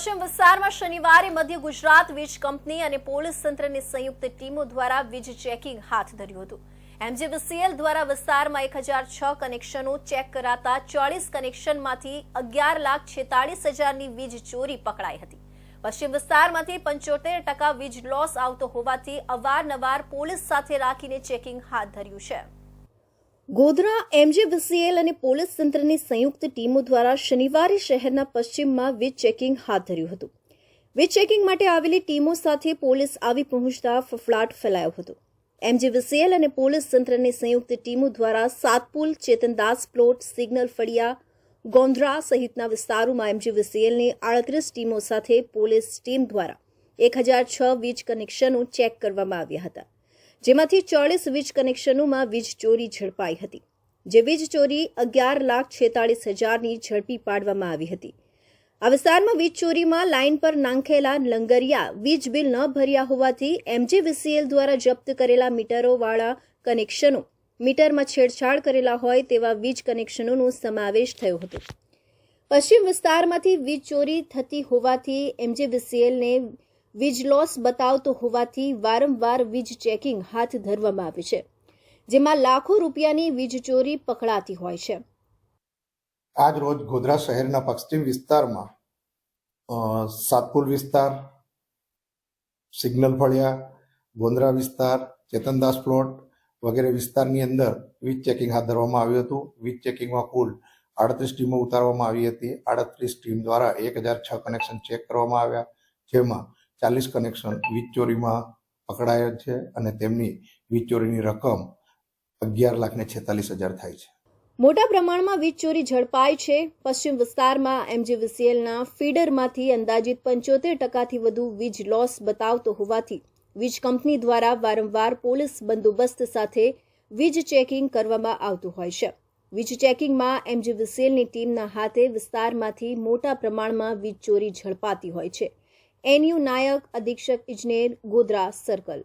પશ્ચિમ વિસ્તારમાં શનિવારે મધ્ય ગુજરાત વીજ કંપની અને પોલીસ તંત્રની સંયુક્ત ટીમો દ્વારા વીજ ચેકિંગ હાથ ધર્યું હતું. એમજીવીસીએલ દ્વારા વિસ્તારમાં એક હજાર છ કનેક્શનો ચેક કરાતા ચોળીસ કનેક્શનમાંથી અગિયાર લાખ છેતાળીસ હજારની વીજ ચોરી પકડાઈ હતી. પશ્ચિમ વિસ્તારમાંથી પંચોતેર ટકા વીજ લોસ આવતો હોવાથી અવારનવાર પોલીસ સાથે રાખીને ચેકિંગ હાથ ધર્યું છે. ગોધરા, એમજીવીસીએલ અને પોલીસ તંત્રની સંયુક્ત ટીમો દ્વારા શનિવારે શહેરના પશ્ચિમમાં વીજ ચેકિંગ હાથ ધર્યું હતું. વીજ ચેકિંગ માટે આવેલી ટીમો સાથે પોલીસ આવી પહોંચતા ફફડાટ ફેલાયો હતો. એમજીવીસીએલ અને પોલીસ તંત્રની સંયુક્ત ટીમો દ્વારા સાતપુલ, ચેતનદાસ પ્લોટ, સિગ્નલ ફળિયા, ગોંધરા સહિતના વિસ્તારોમાં એમજીવીસીએલની આડત્રીસ ટીમો સાથે પોલીસ ટીમ દ્વારા એક હજાર છ વીજ કનેક્શનો ચેક કરવામાં આવ્યા હતા. જેમાંથી ચોળીસ વીજ કનેક્શનોમાં વીજ ચોરી ઝડપાઈ હતી, જે વીજ ચોરી અગિયાર લાખ છેતાળીસ હજારની ઝડપી પાડવામાં આવી હતી. આ વિસ્તારમાં વીજ ચોરીમાં લાઇન પર નાંખેલા લંગરિયા વીજ બિલ ન ભર્યા હોવાથી એમજીવીસીએલ દ્વારા જપ્ત કરેલા મીટરોવાળા કનેક્શનો મીટરમાં છેડછાડ કરેલા હોય તેવા વીજ કનેક્શનોનો સમાવેશ થયો હતો. પશ્ચિમ વિસ્તારમાંથી વીજ ચોરી થતી હોવાથી એમજીવીસીએલને વીજ લોસ બતાવતો હોવાથી વારંવાર વીજ ચેકિંગ હાથ ધરવામાં આવે છે, જેમાં લાખો રૂપિયાની વીજ ચોરી પકડાતી હોય છે. આજ રોજ ગોધરા શહેરના પશ્ચિમ વિસ્તારમાં સાતપુર વિસ્તાર, સિગ્નલ ફળિયા, ગોંદરા વિસ્તાર, ચેતનદાસ પ્લોટ વગેરે વિસ્તારની અંદર વીજ ચેકિંગ હાથ ધરવામાં આવ્યું હતું. વીજ ચેકિંગમાં કુલ આડત્રીસ ટીમો ઉતારવામાં આવી હતી. આડત્રીસ ટીમ દ્વારા એક હજાર છ કનેક્શન ચેક કરવામાં આવ્યા, જેમાં ચાલીસ કનેક્શન વીજ ચોરીમાં પકડાયા છે અને તેમની વીજ ચોરીની રકમ અગિયાર લાખ ને છેતાલીસ હજાર થાય છે. મોટા પ્રમાણમાં વીજ ચોરી ઝડપાઈ છે. પશ્ચિમ વિસ્તારમાં એમજીવીસીએલના ફીડરમાંથી અંદાજિત પંચોતેર ટકાથી વધુ વીજ લોસ બતાવતો હોવાથી વીજ કંપની દ્વારા વારંવાર પોલીસ બંદોબસ્ત સાથે વીજ ચેકિંગ કરવામાં આવતું હોય છે. વીજ ચેકિંગમાં એમજીવીસીએલની ટીમના હાથે વિસ્તારમાંથી મોટા પ્રમાણમાં વીજ ચોરી ઝડપાતી હોય છે. એનયુ નાયક અધિક્ષક ઇજનેર ગોધરા સર્કલ